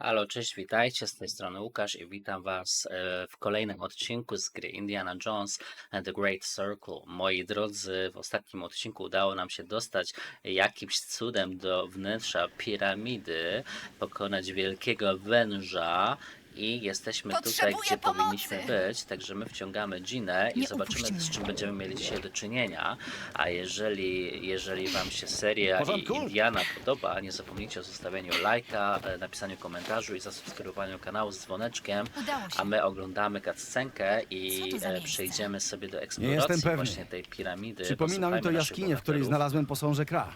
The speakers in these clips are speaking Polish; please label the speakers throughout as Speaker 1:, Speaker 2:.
Speaker 1: Halo, cześć, witajcie, z tej strony Łukasz i witam Was e, w kolejnym odcinku z gry Indiana Jones and the Great Circle. Moi drodzy, w ostatnim odcinku udało nam się dostać jakimś cudem do wnętrza piramidy, pokonać wielkiego węża i jesteśmy tutaj,
Speaker 2: Potrzebuję
Speaker 1: gdzie
Speaker 2: pomocy!
Speaker 1: powinniśmy być, także my wciągamy Ginę i
Speaker 2: Nie
Speaker 1: zobaczymy,
Speaker 2: upuść
Speaker 1: z
Speaker 2: mnie.
Speaker 1: czym będziemy mieli dzisiaj do czynienia. A jeżeli, jeżeli Wam się seria i
Speaker 3: porządku?
Speaker 1: Indiana podoba, nie zapomnijcie o zostawieniu lajka, e, napisaniu komentarzu i zasubskrybowaniu kanału z dzwoneczkiem.
Speaker 2: Udało się.
Speaker 1: A my oglądamy cutscenkę
Speaker 2: Co
Speaker 1: i
Speaker 2: to za
Speaker 1: e,
Speaker 2: miejsce?
Speaker 1: przejdziemy sobie do
Speaker 3: jestem
Speaker 1: eksploracji
Speaker 3: pewny.
Speaker 1: właśnie tej piramidy.
Speaker 3: Przypomina mi to
Speaker 1: Posłuchajmy naszych
Speaker 3: jaskinię, w której
Speaker 1: bohaterów.
Speaker 3: znalazłem posążek Kra.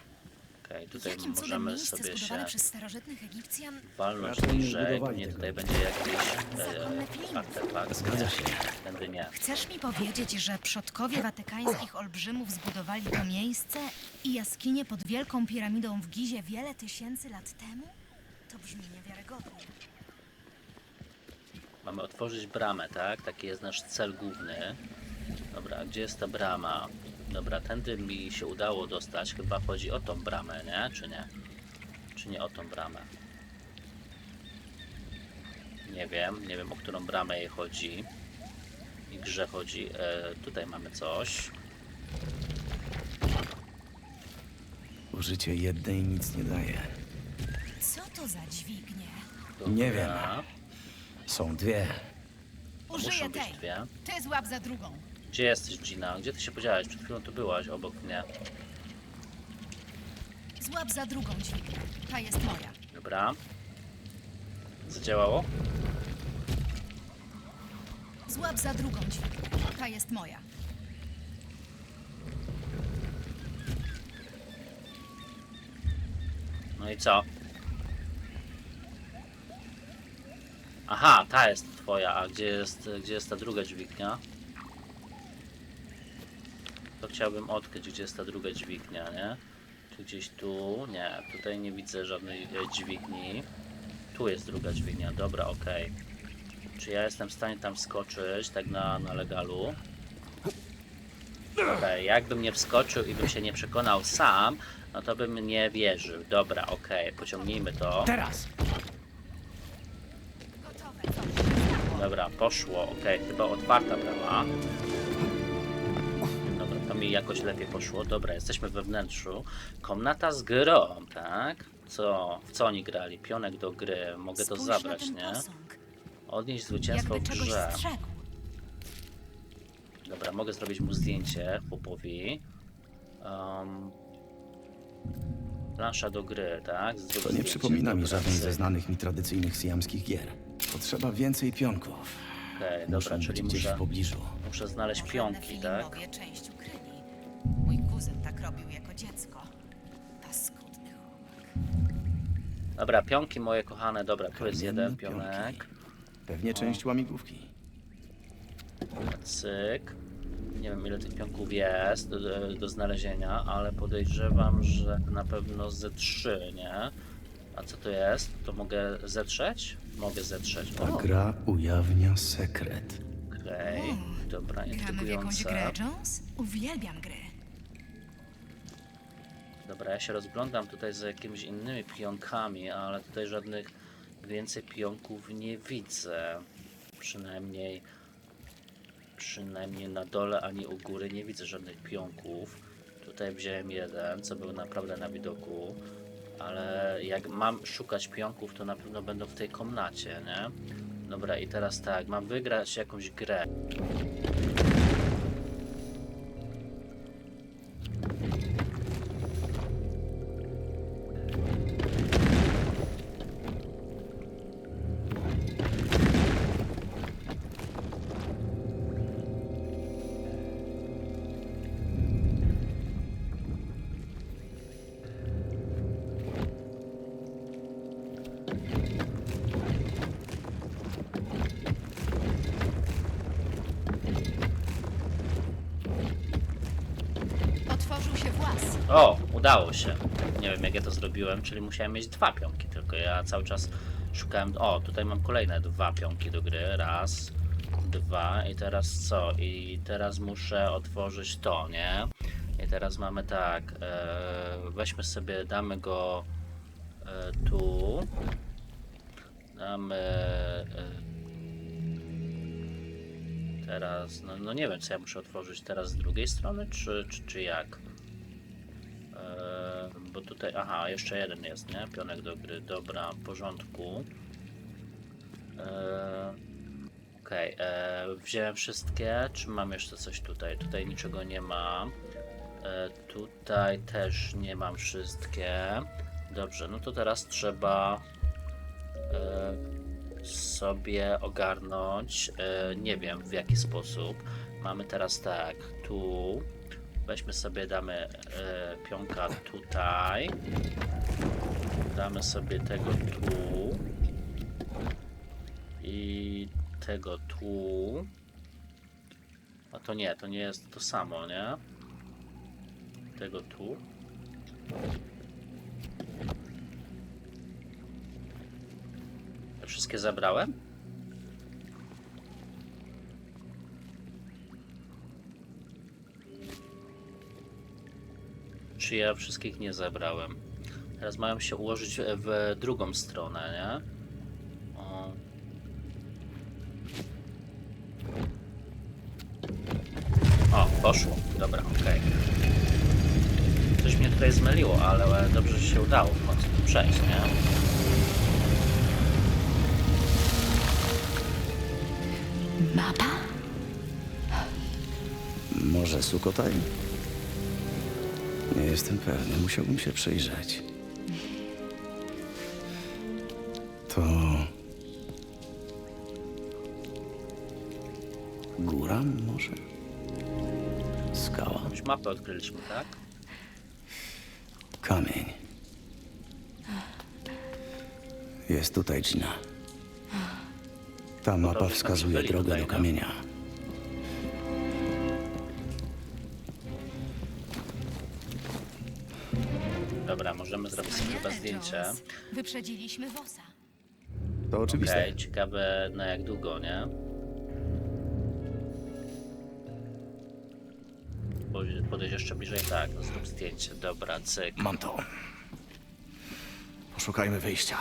Speaker 1: Okej, tutaj
Speaker 2: Jakim cudem
Speaker 1: możemy
Speaker 2: miejsce
Speaker 1: sobie
Speaker 2: zbudowane
Speaker 1: się
Speaker 2: przez starożytnych Egipcjan
Speaker 1: walnąć
Speaker 3: Raczej nie
Speaker 1: niżej,
Speaker 3: zbudowali
Speaker 1: pewnie
Speaker 3: tego.
Speaker 1: tutaj będzie jakiś
Speaker 2: Zakonne
Speaker 1: e,
Speaker 2: filmy.
Speaker 1: artefakt.
Speaker 3: Zgadza się.
Speaker 1: Tędy nie.
Speaker 2: Chcesz mi powiedzieć, że przodkowie watykańskich olbrzymów zbudowali to miejsce i jaskinie pod Wielką Piramidą w Gizie wiele tysięcy lat temu? To brzmi niewiarygodnie.
Speaker 1: Mamy otworzyć bramę, tak? Taki jest nasz cel główny. Dobra, a gdzie jest ta brama? Dobra, tędy mi się udało dostać. Chyba chodzi o tą bramę, nie? Czy nie? Czy nie o tą bramę? Nie wiem, nie wiem o którą bramę jej chodzi. I grze chodzi. E, tutaj mamy coś.
Speaker 3: Użycie jednej nic nie daje.
Speaker 2: Co to za dźwignie?
Speaker 3: Nie wiem.
Speaker 1: Dobra,
Speaker 3: Są dwie.
Speaker 2: Użyję
Speaker 1: Muszą być
Speaker 2: tej.
Speaker 1: dwie.
Speaker 2: Ty złap za drugą.
Speaker 1: Gdzie jesteś, Gina? Gdzie ty się podziałeś? Przed chwilą tu byłaś obok mnie.
Speaker 2: Złap za drugą dźwignię. Ta jest moja.
Speaker 1: Dobra. Zadziałało?
Speaker 2: Złap za drugą dźwignię. Ta jest moja.
Speaker 1: No i co? Aha, ta jest twoja, a gdzie jest, gdzie jest ta druga dźwignia? Chciałbym odkryć, gdzie jest ta druga dźwignia, nie? Czy gdzieś tu? Nie, tutaj nie widzę żadnej e, dźwigni. Tu jest druga dźwignia, dobra, okej. Czy ja jestem w stanie tam wskoczyć, tak na, na legalu? Okej, jakbym nie wskoczył i bym się nie przekonał sam, no to bym nie wierzył. Dobra, okej, pociągnijmy to.
Speaker 3: Teraz!
Speaker 1: Dobra, poszło, okej, chyba otwarta brama. Mi jakoś lepiej poszło. Dobra, jesteśmy we wnętrzu. Komnata z grą, tak? Co, w co oni grali? Pionek do gry, mogę to
Speaker 2: Spójrz
Speaker 1: zabrać,
Speaker 2: ten
Speaker 1: nie?
Speaker 2: posąg.
Speaker 1: Odnieść zwycięstwo
Speaker 2: Jakby
Speaker 1: w
Speaker 2: czegoś
Speaker 1: grze.
Speaker 2: strzegł.
Speaker 1: Dobra, mogę zrobić mu zdjęcie chłopowi. Um, plansza do gry, tak? Zrób
Speaker 3: To nie
Speaker 1: zdjęcie,
Speaker 3: przypomina mi
Speaker 1: dobra,
Speaker 3: żadnej
Speaker 1: cyk.
Speaker 3: ze znanych mi tradycyjnych syjamskich gier. Potrzeba więcej pionków.
Speaker 1: Okej,
Speaker 3: Muszą
Speaker 1: dobra,
Speaker 3: być
Speaker 1: czyli
Speaker 3: gdzieś
Speaker 1: muszę,
Speaker 3: w pobliżu.
Speaker 1: muszę znaleźć
Speaker 2: Może
Speaker 1: pionki, tak?
Speaker 2: Część ukryli. Mój kuzyn tak robił jako dziecko. Paskudny chłopak.
Speaker 1: Dobra, pionki moje kochane, dobra, tu jest
Speaker 3: Kamienne
Speaker 1: jeden
Speaker 3: pionki.
Speaker 1: pionek.
Speaker 3: Pewnie część łamigłówki.
Speaker 1: Cyk. Nie wiem ile tych pionków jest do, do, do znalezienia, ale podejrzewam, że na pewno ze trzy, nie? A co to jest? To mogę zetrzeć? Mogę zetrzeć.
Speaker 3: Ta
Speaker 1: O,
Speaker 3: gra ujawnia sekret.
Speaker 1: okej. Dobra,
Speaker 2: Gramy w jakąś grę,
Speaker 1: intrygujące.
Speaker 2: Jones? Uwielbiam gry.
Speaker 1: Dobra, ja się rozglądam tutaj za jakimiś innymi pionkami, ale tutaj żadnych więcej pionków nie widzę. Przynajmniej przynajmniej na dole ani u góry nie widzę żadnych pionków. Tutaj wziąłem jeden, co był naprawdę na widoku. Ale jak mam szukać pionków, to na pewno będą w tej komnacie, nie? Dobra, i teraz tak, mam wygrać jakąś grę. O, udało się. Nie wiem jak ja to zrobiłem, czyli musiałem mieć dwa pionki tylko. Ja cały czas szukałem. O, tutaj mam kolejne dwa pionki do gry. Raz, dwa i teraz co? I teraz muszę otworzyć to, nie? I teraz mamy tak. E, weźmy sobie, damy go e, tu. Damy... e, Teraz, no, no nie wiem, co ja muszę otworzyć teraz z drugiej strony, czy, czy, czy jak? Bo tutaj, aha, jeszcze jeden jest, nie? Pionek do gry, dobra, w porządku. E, Okej, e, wziąłem wszystkie, czy mam jeszcze coś tutaj? Tutaj niczego nie mam. E, tutaj też nie mam wszystkie. Dobrze, no to teraz trzeba e, sobie ogarnąć, e, nie wiem w jaki sposób. Mamy teraz tak, tu. Weźmy sobie, damy e, pionka tutaj. Damy sobie tego tu. I tego tu. A to nie, to nie jest to samo, nie? Tego tu. Wszystkie zabrałem? Czy ja wszystkich nie zabrałem? Teraz mają się ułożyć w- w drugą stronę, nie? O. O, poszło. Dobra, okej. Coś mnie tutaj zmyliło, ale dobrze, że się udało w przejść, nie?
Speaker 2: Mapa?
Speaker 3: Może Sukotaj? Nie jestem pewny, musiałbym się przyjrzeć. To... Góra może? Skała?
Speaker 1: Jakąś mapę odkryliśmy, tak?
Speaker 3: Kamień. Jest tutaj Gina. Ta mapa
Speaker 1: dobrze,
Speaker 3: wskazuje
Speaker 1: byli
Speaker 3: drogę
Speaker 1: tutaj,
Speaker 3: do
Speaker 1: no.
Speaker 3: kamienia.
Speaker 1: Dobra, możemy zrobić sobie chyba zdjęcie.
Speaker 2: Wyprzedziliśmy Wosa.
Speaker 3: To
Speaker 1: Okej,
Speaker 3: oczywiste.
Speaker 1: ciekawe na jak długo, nie? Bo- Podejść jeszcze bliżej, tak, no zrób zdjęcie, dobra, cyk.
Speaker 3: Mam to. Poszukajmy wyjścia.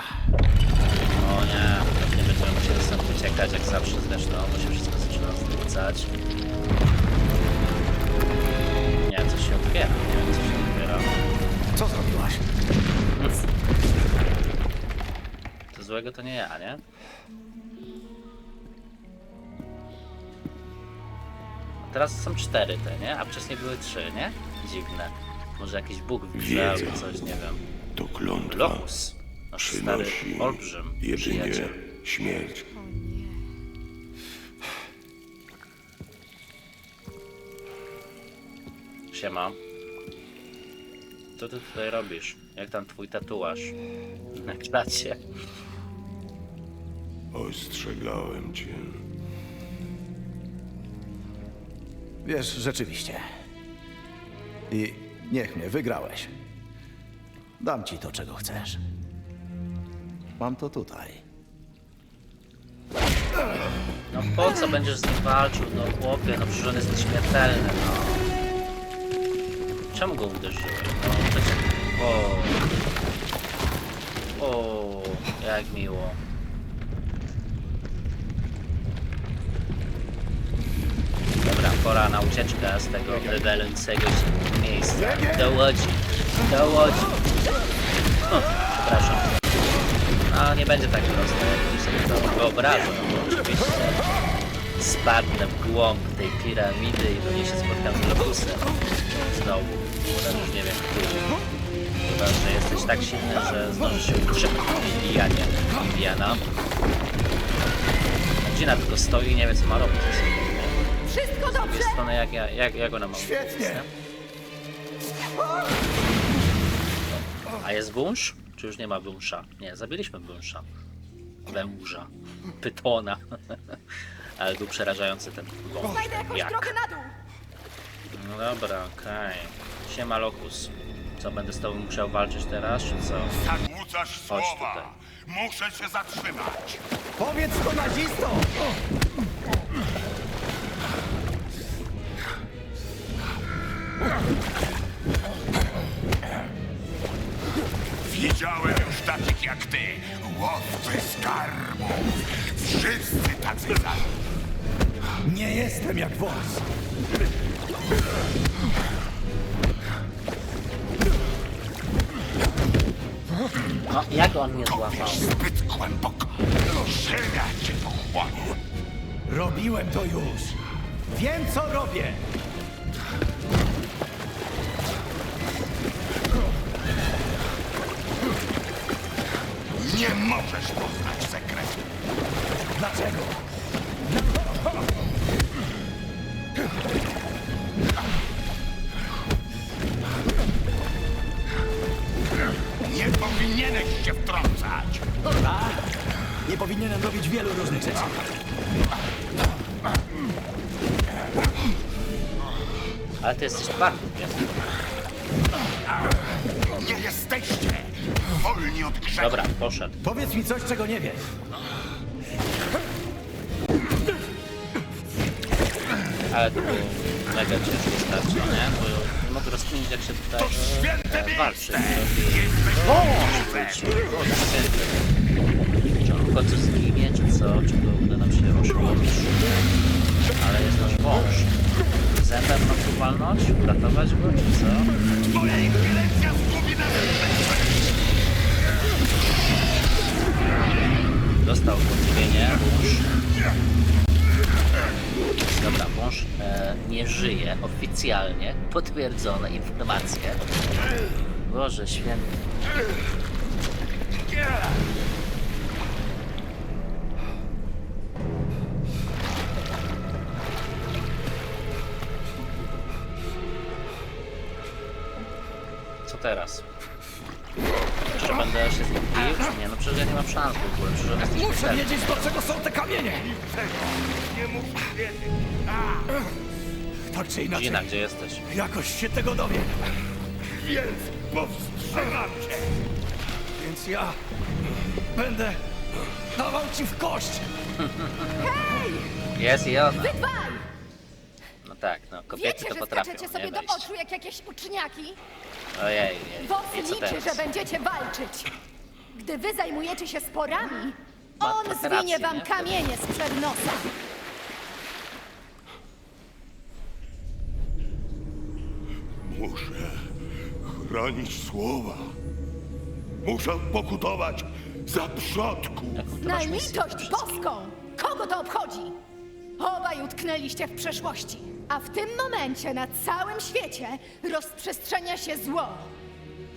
Speaker 1: O nie, pewnie będziemy musieli stąd uciekać, jak zawsze zresztą, bo się wszystko zaczyna zwrócać. Nie, coś się otwiera, nie wiem, co się otwiera.
Speaker 3: Co zrobiłaś?
Speaker 1: To złego to nie ja, nie? A Teraz są cztery te, nie? A wcześniej były trzy, nie? Dziwne. Może jakiś bóg w grze albo
Speaker 4: Wiedza.
Speaker 1: coś, nie wiem.
Speaker 4: To klątwa
Speaker 1: Lochus. Nasz stary
Speaker 4: przynosi
Speaker 1: olbrzym,
Speaker 4: jedynie
Speaker 1: przyjaciel.
Speaker 4: śmierć.
Speaker 2: O nie.
Speaker 1: Siema. Co ty tutaj robisz? Jak tam twój tatuaż? Na klacie.
Speaker 4: Ostrzegałem cię.
Speaker 3: Wiesz, rzeczywiście. I niech mnie, wygrałeś. Dam ci to, czego chcesz. Mam to tutaj.
Speaker 1: No po co będziesz z nim walczył? No chłopie, no przecież on jest nieśmiertelny, no. Czemu go przecież... O. O, jak miło. Dobra, pora na ucieczkę z tego rewelującego się miejsca. Do łodzi. Do łodzi. O, przepraszam. No, nie będzie tak prosto, jak sobie to wyobrażam. bo Oczywiście spadnę w głąb tej piramidy i pewnie się spotkam z Lobusem. Znowu. Już nie wiem. Chyba, że jesteś tak silny, że zdążysz się utrzymać w Indianie. Indiana. Gina tylko stoi i nie wie, co ma robić.
Speaker 2: Wszystko
Speaker 1: Z drugiej strony, jak, ja, jak, jak ona ma
Speaker 3: Świetnie.
Speaker 1: A jest wąż? Czy już nie ma wąża? Nie, zabiliśmy wąża. Węża. Pytona. Ale był przerażający ten wąż.
Speaker 2: Znajdę jakąś
Speaker 1: Jak?
Speaker 2: drogę na dół.
Speaker 1: No dobra, okej. Siema Lokus. Co, będę z tobą musiał walczyć teraz, czy co?
Speaker 4: Zakłócasz
Speaker 1: Chodź
Speaker 4: słowa. Muszę się zatrzymać.
Speaker 3: Powiedz to nazistom!
Speaker 4: Widziałem już takich jak ty, łowcy skarbów. Wszyscy tacy sami.
Speaker 3: Nie jestem jak wąs.
Speaker 1: No, jak on mnie złapał?
Speaker 4: Zbyt głęboko. Ziemia cię pochłonie.
Speaker 3: Robiłem to już. Wiem, co robię.
Speaker 4: Nie możesz poznać sekretu.
Speaker 3: Dlaczego?
Speaker 4: Nie
Speaker 3: Nie powinienem robić wielu różnych rzeczy.
Speaker 1: Ale ty jesteś twardy, pies.
Speaker 4: Nie jesteście wolni od grzechu.
Speaker 1: Dobra, poszedł.
Speaker 3: Powiedz mi coś, czego nie wiesz.
Speaker 1: Ale to było mega ciężko starcie, nie? Bo nie mogę rozkminić jak się tutaj
Speaker 4: To święte
Speaker 1: e, walczy.
Speaker 4: miejsce. Jesteś
Speaker 1: O! W końcu zginie, czy co? Czy go uda nam się oszołomić? Ale jest nasz wąż. Zębem mam tu walnąć? Uratować go, czy co?
Speaker 4: Twoja zgubi nas.
Speaker 1: Dostał podźwienie, wąż. Dobra, wąż e, nie żyje oficjalnie. Potwierdzone informacje. Boże święty. Teraz? Jeszcze będę się z nim bił, czy nie? No przecież ja nie mam szans w ogóle, przecież on jest
Speaker 3: Muszę wiedzieć, do czego są te kamienie.
Speaker 4: Nie musisz wiedzieć.
Speaker 3: Tak czy inaczej,
Speaker 1: Gina, gdzie jesteś?
Speaker 3: jakoś się tego dowiem.
Speaker 4: Więc powstrzymam cię.
Speaker 3: Więc ja będę dawał ci w kość.
Speaker 1: Jest i ona.
Speaker 5: Dwaj!
Speaker 1: No tak, no kobiety
Speaker 5: Wiecie,
Speaker 1: to
Speaker 5: że
Speaker 1: potrafią,
Speaker 5: skaczecie
Speaker 1: nie
Speaker 5: sobie do
Speaker 1: wejść.
Speaker 5: oczu jak jakieś uczniaki?
Speaker 1: Ojej,
Speaker 5: Boss
Speaker 1: i co
Speaker 5: liczy,
Speaker 1: teraz?
Speaker 5: że będziecie walczyć. Gdy wy zajmujecie się sporami,
Speaker 1: Ma
Speaker 5: on
Speaker 1: trochę
Speaker 5: zwinie wam
Speaker 1: nie?
Speaker 5: kamienie sprzed nosa.
Speaker 4: Muszę chronić słowa. Muszę pokutować za przodku.
Speaker 1: Jaką ty
Speaker 5: Na
Speaker 1: masz misję
Speaker 5: litość boską! Kogo to obchodzi? Obaj utknęliście w przeszłości, a w tym momencie na całym świecie rozprzestrzenia się zło.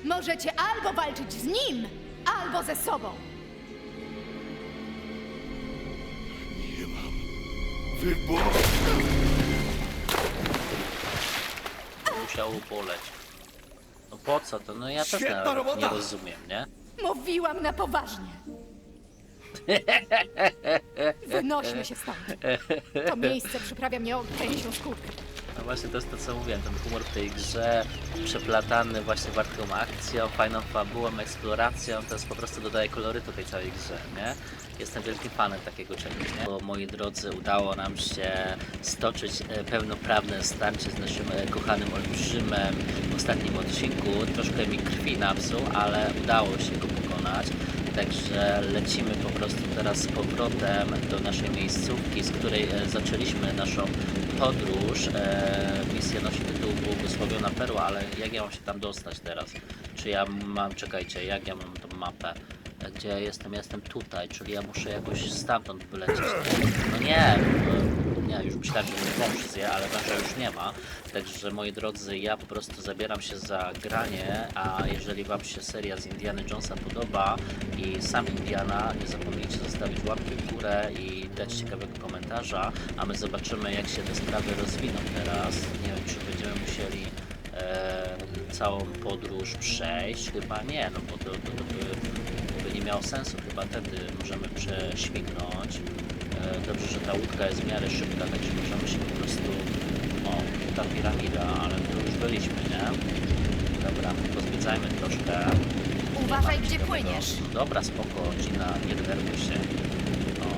Speaker 5: Możecie albo walczyć z nim, albo ze sobą.
Speaker 4: Nie mam wyboru.
Speaker 1: Musiało boleć. No po co to? No ja też
Speaker 3: Świetna
Speaker 1: nawet
Speaker 3: robota!
Speaker 1: nie rozumiem, nie?
Speaker 5: Mówiłam na poważnie. Wynośmy się stąd. To miejsce przyprawia mnie o gęsią skórkę.
Speaker 1: No właśnie to jest to co mówiłem, ten humor w tej grze przeplatany właśnie wartką akcją, fajną fabułą, eksploracją, to jest po prostu dodaje kolorytu tej całej grze, nie? Jestem wielkim fanem takiego czegoś, nie? Bo moi drodzy, udało nam się stoczyć e, pełnoprawne starcie z naszym e, kochanym olbrzymem w ostatnim odcinku. Troszkę mi krwi napsuł, ale udało się go pokonać. Także lecimy po prostu teraz z powrotem do naszej miejscówki, z której e, zaczęliśmy naszą podróż. E, misja nosi tytuł Błogosławiona Perła, ale jak ja mam się tam dostać teraz? Czy ja mam, czekajcie, jak ja mam tą mapę? E, Gdzie ja jestem? Jestem tutaj, czyli ja muszę jakoś stamtąd wylecieć. No nie, nie, już myślałem, że mój wąż zje, ale węża już nie ma. Także moi drodzy, ja po prostu zabieram się za granie, a jeżeli Wam się seria z Indiana Jonesa podoba i sam Indiana, nie zapomnijcie zostawić łapki w górę i dać ciekawego komentarza, a my zobaczymy jak się te sprawy rozwiną teraz. Nie wiem, czy będziemy musieli e, całą podróż przejść, chyba nie, no bo to, to, to by, by nie miało sensu, chyba wtedy możemy prześmignąć. Dobrze, że ta łódka jest w miarę szybka, także możemy się po prostu... O, ta piramida, ale tu już byliśmy, nie? Dobra, pozwiedzajmy troszkę.
Speaker 2: Uważaj, gdzie płyniesz.
Speaker 1: Dobra, spoko, Gina, nie denerwuj się. O,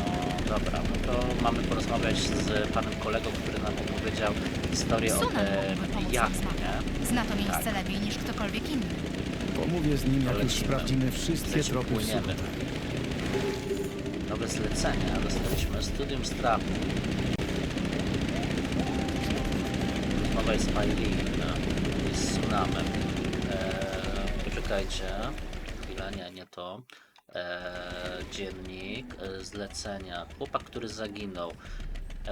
Speaker 1: dobra, no to mamy porozmawiać z panem kolegą, który nam opowiedział historię o
Speaker 2: Sunan
Speaker 1: tym
Speaker 2: mógłby pomóc
Speaker 1: jak, nie?
Speaker 2: Zna to miejsce
Speaker 1: Tak.
Speaker 2: lepiej niż ktokolwiek inny.
Speaker 3: Pomówię z nim, jak już sprawdzimy wszystkie
Speaker 1: Lecimy,
Speaker 3: tropy
Speaker 1: płyniemy. Nowe zlecenia dostaliśmy. Studium strachu. Rozmowa jest Mailin i z Tsunamem. Eee, poczekajcie. Chwila, nie, nie to. Eee, dziennik, e, zlecenia. Chłopak, który zaginął.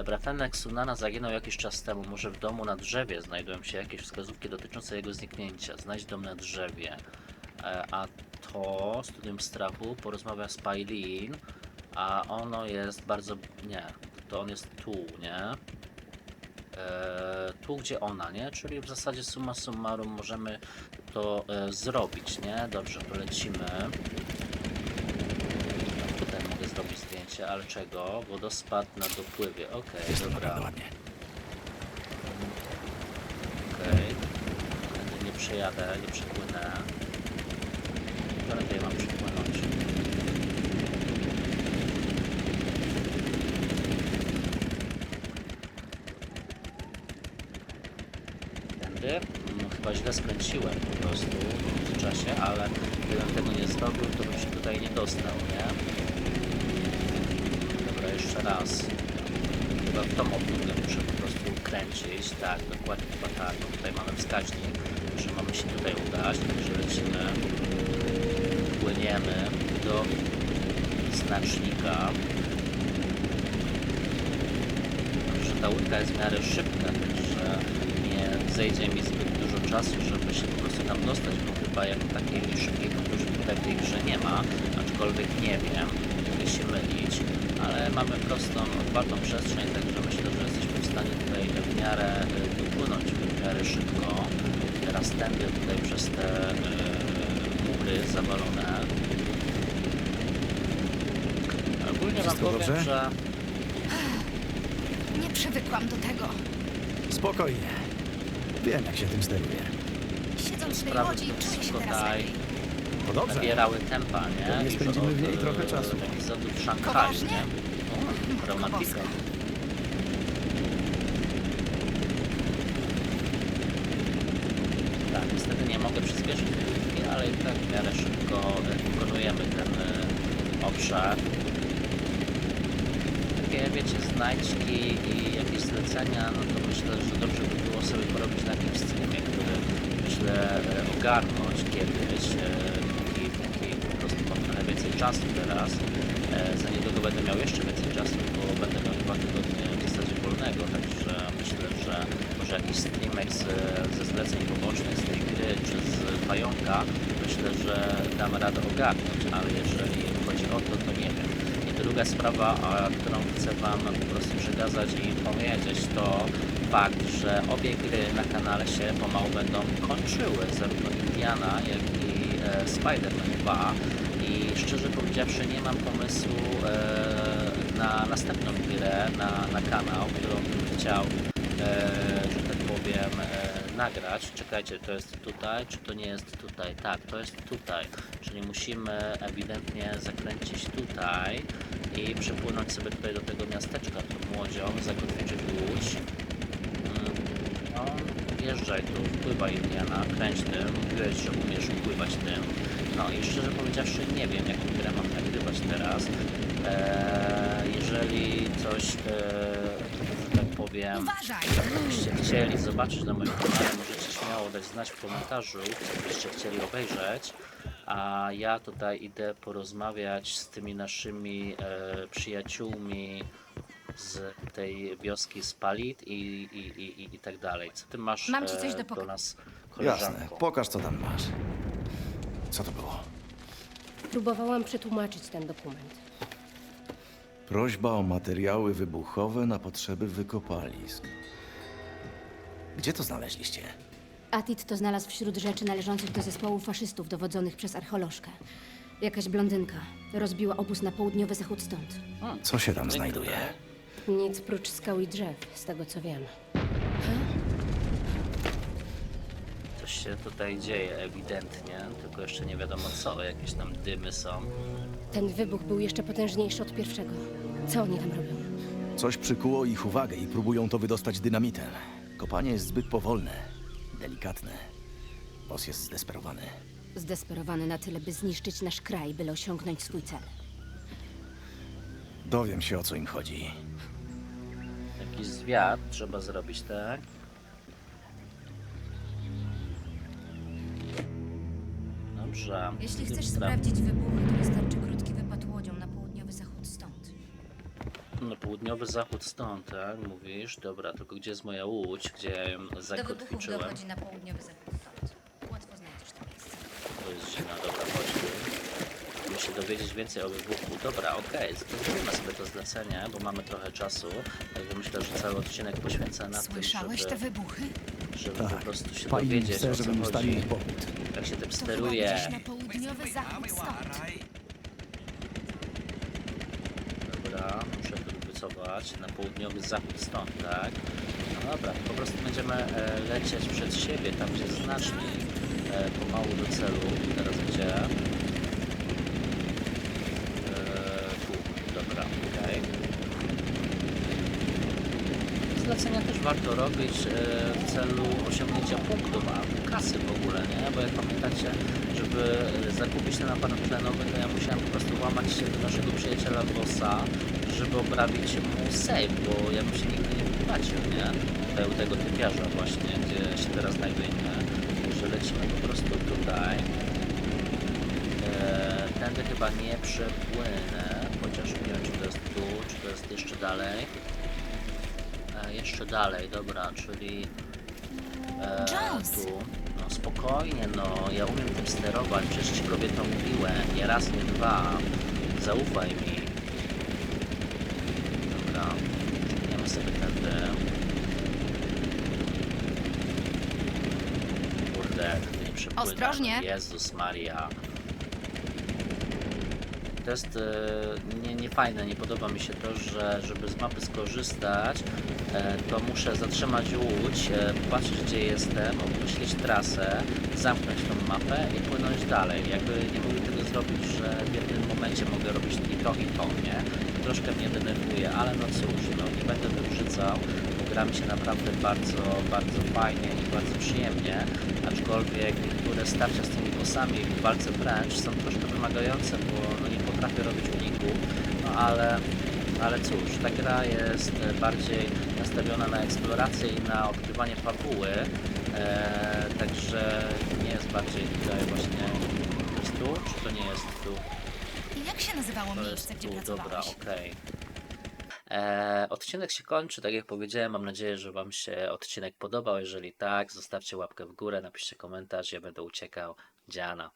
Speaker 1: Bratanek Sunana zaginął jakiś czas temu. Może w domu na drzewie znajdują się jakieś wskazówki dotyczące jego zniknięcia. Znajdź dom na drzewie. E, A to studium strachu porozmawia z Pailin, a ono jest bardzo. Nie, to on jest tu, nie? E, tu, gdzie ona, nie? Czyli w zasadzie summa summarum możemy to e, zrobić, nie? Dobrze, to lecimy. Tutaj mogę zrobić zdjęcie, ale czego? Wodospad na dopływie.
Speaker 3: To
Speaker 1: dobra. Okej. Nie przejadę, nie przepłynę. Którędy ja mam przepłynąć? Tędy? Mm, Chyba źle skręciłem po prostu w międzyczasie, ale gdybym tego nie zrobił, to bym się tutaj nie dostał, nie? Dobra, jeszcze raz. Chyba w tą odnogę muszę po prostu kręcić. Tak, dokładnie chyba tak. Tutaj mamy wskaźnik, że mamy się tutaj udać. Także lecimy. Płyniemy do znacznika. Że ta łódka jest w miarę szybka, także nie zejdzie mi zbyt dużo czasu, żeby się po prostu tam dostać, bo chyba jak takiej szybkiej podróży tutaj w tej grze nie ma, aczkolwiek nie wiem, mogę się mylić, ale mamy prostą, otwartą przestrzeń, także myślę, że jesteśmy w stanie tutaj w miarę y, dopłynąć w miarę szybko. Teraz tędy tutaj przez te y, mury zawalone. Ogólnie wam powiem,
Speaker 3: dobrze?
Speaker 1: że
Speaker 2: Nie przywykłam do tego.
Speaker 3: Spokojnie. Wiem, jak się tym steruje.
Speaker 2: Siedząc w tej łodzi, czuję się teraz
Speaker 1: tutaj
Speaker 2: lepiej.
Speaker 3: No dobrze.
Speaker 1: nabierały tempa, nie?
Speaker 3: Pewnie
Speaker 1: Już
Speaker 3: spędzimy w niej
Speaker 1: od,
Speaker 3: trochę
Speaker 1: e,
Speaker 3: czasu.
Speaker 1: Epizodu w Szanghaju,
Speaker 2: Poważnie?
Speaker 1: nie? O,
Speaker 2: Boska.
Speaker 1: pika. Tak, niestety nie mogę przyspieszyć tej bitki, ale i tak w miarę szybko e, pokonujemy ten e, obszar. Takie, wiecie, znajdźki i jakieś zlecenia, no to myślę, że dobrze by było sobie porobić na jakimś streamie, który myślę e, ogarnąć kiedyś, póki, póki po prostu mam trochę więcej czasu teraz. E, Za niedługo będę miał jeszcze więcej czasu, bo będę miał dwa tygodnie w zasadzie wolnego, także myślę, że może jakiś streamek z, ze zleceń pobocznych z tej gry, czy z pająka, myślę, że dam radę ogarnąć, ale jeżeli chodzi o to, to nie wiem. Druga sprawa, którą chcę Wam po prostu przekazać i powiedzieć, to fakt, że obie gry na kanale się pomału będą kończyły, zarówno Indiana, jak i e, Spider-Man 2. I szczerze powiedziawszy, nie mam pomysłu e, na następną grę na, na kanał, którą bym chciał, e, że tak powiem, nagrać. Czekajcie, to jest tutaj, czy to nie jest tutaj? Tak, to jest tutaj. Czyli musimy ewidentnie zakręcić tutaj i przepłynąć sobie tutaj do tego miasteczka tą łodzią, zakotwiczyć łódź. Mm, No, wjeżdżaj tu, pływaj Indiana, kręć tym, mówiłeś, że umiesz pływać tym. No i szczerze powiedziawszy nie wiem, jaką grę mam nagrywać teraz. Eee, jeżeli coś, eee, że tak powiem,
Speaker 2: Uważaj!
Speaker 1: byście chcieli zobaczyć na moim kanale, możecie śmiało dać znać w komentarzu, co byście chcieli obejrzeć. A ja tutaj idę porozmawiać z tymi naszymi e, przyjaciółmi z tej wioski Spalit i, i, i, i, i tak dalej. Co ty masz
Speaker 2: Mam ci coś
Speaker 1: e,
Speaker 2: do poka-
Speaker 1: nas,
Speaker 3: Jasne.
Speaker 1: koleżanko?
Speaker 3: Pokaż, co tam masz. Co to było?
Speaker 6: Próbowałam przetłumaczyć ten dokument.
Speaker 3: Prośba o materiały wybuchowe na potrzeby wykopalisk. Gdzie to znaleźliście?
Speaker 6: Atit to znalazł wśród rzeczy należących do zespołu faszystów dowodzonych przez archeolożkę. Jakaś blondynka rozbiła obóz na południowy zachód stąd.
Speaker 3: Co się tam znajduje?
Speaker 6: Nic prócz skał i drzew, z tego co wiem.
Speaker 1: Coś się tutaj dzieje ewidentnie, tylko jeszcze nie wiadomo co, jakieś tam dymy są.
Speaker 6: Ten wybuch był jeszcze potężniejszy od pierwszego. Co oni tam robią?
Speaker 3: Coś przykuło ich uwagę i próbują to wydostać dynamitem. Kopanie jest zbyt powolne, delikatne. Boss jest zdesperowany.
Speaker 6: Zdesperowany na tyle, by zniszczyć nasz kraj, byle osiągnąć swój cel.
Speaker 3: Dowiem się, o co im chodzi.
Speaker 1: Jakiś zwiat trzeba zrobić, tak? Dobrze.
Speaker 2: Jeśli
Speaker 1: Dobra.
Speaker 2: chcesz sprawdzić wybuchy, to wystarczy krótki
Speaker 1: No południowy zachód stąd, tak? Mówisz? Dobra, tylko gdzie jest moja łódź, gdzie ja ją
Speaker 2: Do wybuchów
Speaker 1: zakotwiczyłem?
Speaker 2: dochodzi na południowy zachód stąd. Łatwo znajdziesz to miejsce.
Speaker 1: To jest zima, dobra, chodźmy. Się dowiedzieć więcej o wybuchu. Dobra, okej, zrobimy sobie to zlecenie, bo mamy trochę czasu. Także myślę, że cały odcinek poświęcę na
Speaker 2: Słyszałeś
Speaker 1: tym,
Speaker 2: te
Speaker 1: żeby,
Speaker 2: wybuchy?
Speaker 1: żeby po
Speaker 3: Tak.
Speaker 1: prostu się
Speaker 3: Pani
Speaker 1: dowiedzieć,
Speaker 3: chce,
Speaker 1: o co
Speaker 3: żebym ustalił
Speaker 1: chodzi,
Speaker 3: ich pobyt.
Speaker 1: jak się tym
Speaker 2: To chyba
Speaker 1: steruje.
Speaker 2: gdzieś na południowy zachód stąd.
Speaker 1: Dobra, wycofać na południowy zachód stąd, tak? No dobra, po prostu będziemy e, lecieć przed siebie, tam gdzie znacznik, e, pomału do celu. Teraz gdzie? E, tu, dobra, okej. Zlecenia też warto robić w celu osiągnięcia punktów, a kasy w ogóle, nie? Bo jak pamiętacie, żeby zakupić ten aparat tlenowy, to ja musiałem po prostu łamać się do naszego przyjaciela Bossa, żeby oprawić mu save, bo ja bym się nigdy nie wypłacił, nie? U tego typiarza właśnie, gdzie się teraz znajdujemy. Że lecimy po prostu tutaj. Eee, tędy chyba nie przepłynę, chociaż nie wiem, czy to jest tu, czy to jest jeszcze dalej. E, jeszcze dalej, dobra, czyli e,
Speaker 2: Jones!
Speaker 1: tu. No spokojnie, no, ja umiem tym sterować, przecież ci kobieto mówiłem, nie raz, nie dwa. Zaufaj mi. Dobra, biegniemy sobie tędy. Przepłynę.
Speaker 2: Ostrożnie.
Speaker 1: Jezus Maria. To jest e, nie, nie fajne, nie podoba mi się to, że żeby z mapy skorzystać, e, to muszę zatrzymać łódź, e, popatrzeć gdzie jestem, określić trasę, zamknąć tą mapę i płynąć dalej. Jakby nie mogę tego zrobić, że w jednym momencie mogę robić i to i to, nie? Troszkę mnie denerwuje, ale no cóż, no nie będę wybrzydzał, bo gra mi się naprawdę bardzo, bardzo fajnie i bardzo przyjemnie, aczkolwiek niektóre starcia z tymi bossami w walce wręcz są troszkę wymagające, bo no, nie potrafię robić uników, no ale, ale cóż, ta gra jest bardziej nastawiona na eksplorację i na odkrywanie fabuły, e, także nie jest bardziej tutaj właśnie, jest tu, czy to nie jest tu?
Speaker 2: I jak się nazywało
Speaker 1: To
Speaker 2: miejsce, gdzie
Speaker 1: tu, dobra,
Speaker 2: pracowałeś?
Speaker 1: okej. Eee, odcinek się kończy, tak jak powiedziałem. Mam nadzieję, że Wam się odcinek podobał. Jeżeli tak, zostawcie łapkę w górę, napiszcie komentarz, ja będę uciekał. Dziana.